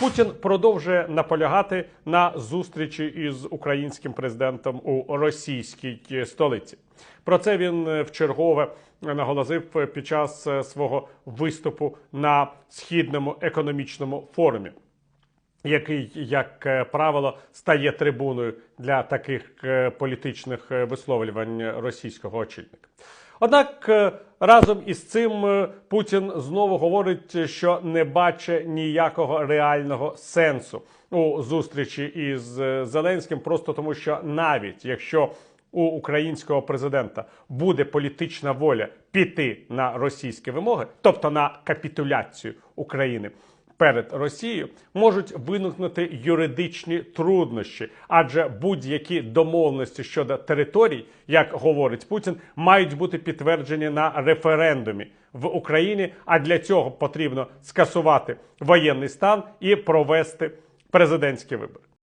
Путін продовжує наполягати на зустрічі із українським президентом у російській столиці. Про це він е, вчергове наголосив під час е, свого виступу на східному економічному форумі який, як е, правило, стає трибуною для таких е, політичних е, висловлювань російського очільника. Однак е, разом із цим е, Путін знову говорить, що не бачить ніякого реального сенсу у зустрічі із е, Зеленським, просто тому, що навіть якщо у українського президента буде політична воля піти на російські вимоги, тобто на капітуляцію України перед Росією, можуть виникнути юридичні труднощі, адже будь-які домовленості щодо територій, як говорить Путін, мають бути підтверджені на референдумі в Україні. А для цього потрібно скасувати воєнний стан і провести президентські вибори.